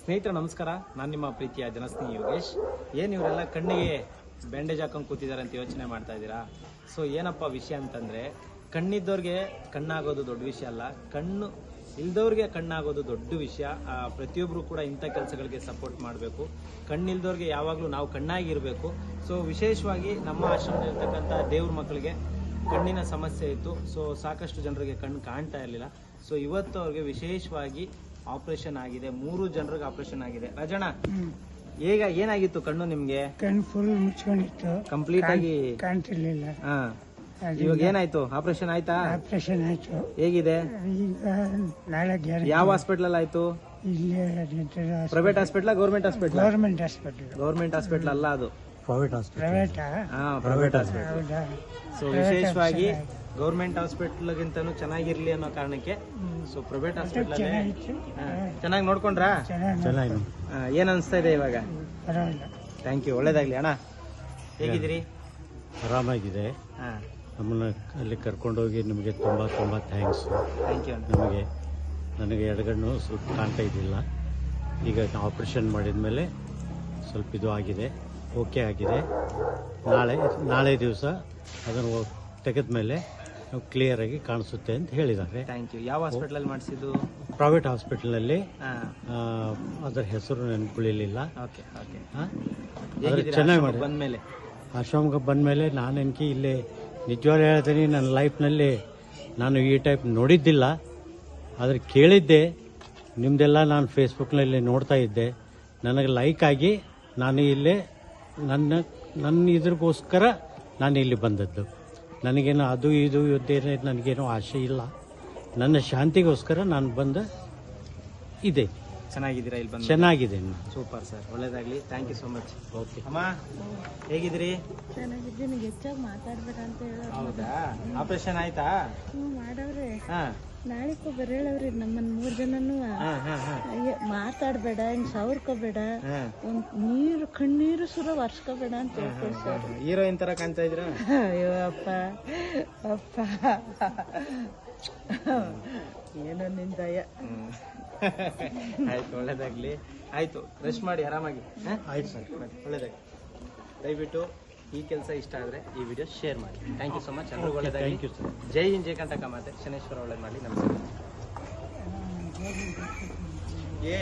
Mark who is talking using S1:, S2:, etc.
S1: ಸ್ನೇಹಿತರೆ, ನಮಸ್ಕಾರ. ನಾನು ನಿಮ್ಮ ಪ್ರೀತಿಯ ಜನಸ್ನೇಹಿ ಯೋಗೇಶ್. ಏನು ಇವರೆಲ್ಲ ಕಣ್ಣಿಗೆ ಬ್ಯಾಂಡೇಜ್ ಹಾಕೊಂಡು ಕೂತಿದ್ದಾರೆ ಅಂತ ಯೋಚನೆ ಮಾಡ್ತಾ ಇದ್ದೀರಾ? ಸೊ ಏನಪ್ಪ ವಿಷಯ ಅಂತಂದರೆ ಕಣ್ಣಿದ್ದವ್ರಿಗೆ ಕಣ್ಣಾಗೋದು ದೊಡ್ಡ ವಿಷಯ ಅಲ್ಲ. ಕಣ್ಣು ಇಲ್ದವ್ರಿಗೆ ಕಣ್ಣಾಗೋದು ದೊಡ್ಡ ವಿಷಯ. ಪ್ರತಿಯೊಬ್ಬರು ಕೂಡ ಇಂಥ ಕೆಲಸಗಳಿಗೆ ಸಪೋರ್ಟ್ ಮಾಡಬೇಕು. ಕಣ್ಣಿಲ್ದವ್ರಿಗೆ ಯಾವಾಗಲೂ ನಾವು ಕಣ್ಣಾಗಿರಬೇಕು ಸೊ ವಿಶೇಷವಾಗಿ ನಮ್ಮ ಆಶ್ರಮದಲ್ಲಿರ್ತಕ್ಕಂಥ ದೇವ್ರ ಮಕ್ಕಳಿಗೆ ಕಣ್ಣಿನ ಸಮಸ್ಯೆ ಇತ್ತು. ಸೊ ಸಾಕಷ್ಟು ಜನರಿಗೆ ಕಣ್ಣು ಕಾಣ್ತಾ ಇರಲಿಲ್ಲ. ಸೊ ಇವತ್ತು ಅವ್ರಿಗೆ ವಿಶೇಷವಾಗಿ ಆಪರೇಷನ್ ಆಗಿದೆ ಮೂರು ಜನರಿಗೆ ಆಪರೇಷನ್ ಆಗಿದೆ. ರಾಜಣ್ಣ ಈಗ ಏನಾಗಿತ್ತು ಕಣ್ಣು ನಿಮ್ಗೆ?
S2: ಕಣ್ಣು ಫುಲ್ ಮುಚ್ಕೊಂಡಿತ್ತು.
S1: ಕಂಪ್ಲೀಟ್ ಆಗಿ
S2: ಕಾಣ್ತಿರ್ಲಿಲ್ಲ.
S1: ಹಾ. ಇವಾಗ ಏನಾಯ್ತು? ಆಪರೇಷನ್ ಆಯ್ತಾ?
S2: ಆಪರೇಷನ್ ಆಯ್ತು.
S1: ಹೇಗಿದೆ?
S2: ಈಗ ನಾಳೆ ಗ್ಯಾರಂಟಿ.
S1: ಯಾವ ಹಾಸ್ಪಿಟಲ್ ಆಯ್ತು?
S2: ಇಲ್ಲೇ
S1: private hospital government hospital
S2: government hospital
S1: government hospital ಅಲ್ಲ ಅದು.
S2: ಪ್ರೈವೇಟ್
S1: ಹಾ ಪ್ರೈವೇಟ್ ಹಾಸ್ಪಿಟಲ್
S2: ಹೌದಾ?
S1: ಸೊ ವಿಶೇಷವಾಗಿ ಗೌರ್ಮೆಂಟ್ ಹಾಸ್ಪಿಟಲ್ಗಿಂತನೂ ಚೆನ್ನಾಗಿರ್ಲಿ ಅನ್ನೋ ಕಾರಣಕ್ಕೆ ಸೊ ಪ್ರೈವೇಟ್ ಹಾಸ್ಪಿಟಲ್ ಚೆನ್ನಾಗಿ ನೋಡ್ಕೊಂಡ್ರಾ?
S2: ಚೆನ್ನಾಗಿ
S1: ಏನ್ ಅನ್ಸ್ತಾ ಇದೆ ಇವಾಗ? ಥ್ಯಾಂಕ್ ಯು ಒಳ್ಳೇದಾಗ್ಲಿ ಅಣ್ಣ. ಹೇಗಿದ್ರಿ
S3: ಆರಾಮಾಗಿದೆ.
S1: ನಮ್ಮನ್ನ
S3: ನಮ್ಮನ್ನು ಅಲ್ಲಿ ಕರ್ಕೊಂಡೋಗಿ ನಿಮಗೆ ತುಂಬ ತುಂಬ ಥ್ಯಾಂಕ್ಸ್
S1: ಥ್ಯಾಂಕ್ ಯು ಅಣ್ಣ.
S3: ನಮಗೆ ನನಗೆ ಎಡಗಣ್ಣು ಸ್ವಲ್ಪ ಕಾಣ್ತಾ ಇದ್ದಿಲ್ಲ. ಈಗ ಆಪ್ರೇಷನ್ ಮಾಡಿದ ಮೇಲೆ ಸ್ವಲ್ಪ ಇದು ಆಗಿದೆ. ಓಕೆ ಆಗಿದೆ. ನಾಳೆ ನಾಳೆ ದಿವಸ ಅದನ್ನು ತೆಗೆದ ಮೇಲೆ ಕ್ಲಿಯರಾಗಿ ಕಾಣಿಸುತ್ತೆ ಅಂತ ಹೇಳಿದ್ದಾರೆ
S1: ಥ್ಯಾಂಕ್ ಯು ಯಾವ ಹಾಸ್ಪಿಟಲ್ ಮಾಡಿಸಿದ್ದು?
S3: ಪ್ರೈವೇಟ್ ಹಾಸ್ಪಿಟಲ್ನಲ್ಲಿ ಅದರ ಹೆಸರು ನೆನ್ಕೊಳ್ಳಿಲ್ಲ
S1: ಓಕೆ ಓಕೆ
S3: ಚೆನ್ನಾಗಿ ಮಾಡಿ
S1: ಬಂದ್ಮೇಲೆ?
S3: ಆಶ್ರಮಕ್ಕೆ ಬಂದ ನಾನು ನಾನೆನ್ಕಿ ಇಲ್ಲಿ ನಿಜವಾಗ್ಲೂ ಹೇಳ್ತೀನಿ ನನ್ನ ಲೈಫ್ನಲ್ಲಿ ನಾನು ಈ ಟೈಪ್ ನೋಡಿದ್ದಿಲ್ಲ. ಆದರೆ ಕೇಳಿದ್ದೆ ನಿಮ್ಮದೆಲ್ಲ ನಾನು ಫೇಸ್ಬುಕ್ನಲ್ಲಿ ನೋಡ್ತಾ ಇದ್ದೆ. ನನಗೆ ಲೈಕ್ ಆಗಿ ನಾನು ಇಲ್ಲೇ ನನ್ನ ನನ್ನ ಇದ್ರಿಗೋಸ್ಕರ ನಾನು ಇಲ್ಲಿ ಬಂದದ್ದು. ನನಗೇನು ಅದು ಇದು ಇದ್ದೇನೆ ನನಗೇನು ಆಸೆ ಇಲ್ಲ. ನನ್ನ ಶಾಂತಿಗೋಸ್ಕರ ನಾನು ಬಂದ ಇದೆ.
S1: ಚೆನ್ನಾಗಿದ್ದೀರಾ ಇಲ್ಲಿ ಬಂದು?
S3: ಚೆನ್ನಾಗಿದೆ
S1: ಸೂಪರ್ ಸರ್ ಒಳ್ಳೇದಾಗ್ಲಿ. Thank you so much
S3: okay
S1: ಅಮ್ಮ ಹೇಗಿದ್ದೀರಿ?
S4: ಚೆನ್ನಾಗಿದ್ದೀನಿ ಹೆಚ್ಚಾಗಿ ಮಾತಾಡ್ಬೇಕಂತ ಹೇಳೋರು.
S1: ಹೌದಾ? ಆಪರೇಷನ್ ಆಯ್ತಾ?
S4: ಹಾಂ ಮಾಡವ್ರೆ.
S1: ಹಾ.
S4: ನಾಳೆಗೂ ಬರೇಳವ್ರಿ ನಮ್ಮನ್ ಮೂರ್ ಜನನು
S1: ಹಾ ಹಾ ಹಾ.
S4: ಅಯ್ಯ, ಮಾತಾಡ್ಬೇಡ ಹಿಂಗ್ ಸವರ್ಕೋಬೇಡ ಒಂದ್ ನೀರು ಕಣ್ಣೀರು ಸುರ ವರ್ಷಕೋಬೇಡ ಅಂತ ಹೇಳ್ಕೊಳ್ ಸರ್
S1: ಹೀರೋಯಿನ್ ತರ ಕಾಣ್ತಾ ಇದ್ರ?
S4: ಅಯ್ಯೋ ಅಪ್ಪ. ಅಪ್ಪ. ಏನೋ ನಿನ್ ದಯ.
S1: ಆಯ್ತು ಒಳ್ಳೇದಾಗ್ಲಿ. ಆಯ್ತು ರೆಸ್ಟ್ ಮಾಡಿ ಆರಾಮಾಗಿ?
S3: ಆಯ್ತು ಸರ್.
S1: ಒಳ್ಳೇದಾಗ್ಲಿ. ದಯವಿಟ್ಟು ಈ ಕೆಲಸ ಇಷ್ಟ ಆದರೆ ಈ ವಿಡಿಯೋ ಶೇರ್ ಮಾಡಿ. ಥ್ಯಾಂಕ್ ಯು ಸೊ ಮಚ್ ಎಲ್ಲರಿಗೂ ಒಳ್ಳೆಯದಾಗಿ
S3: ಥ್ಯಾಂಕ್ ಯು ಸರ್
S1: ಜೈ ಹಿಂದ್ ಜೈ ಕಂಟಕ ಮಾತೆ. ಶನೇಶ್ವರ ಒಳ್ಳೇದು ಮಾಡಿ ನಮಸ್ಕಾರ. ಏ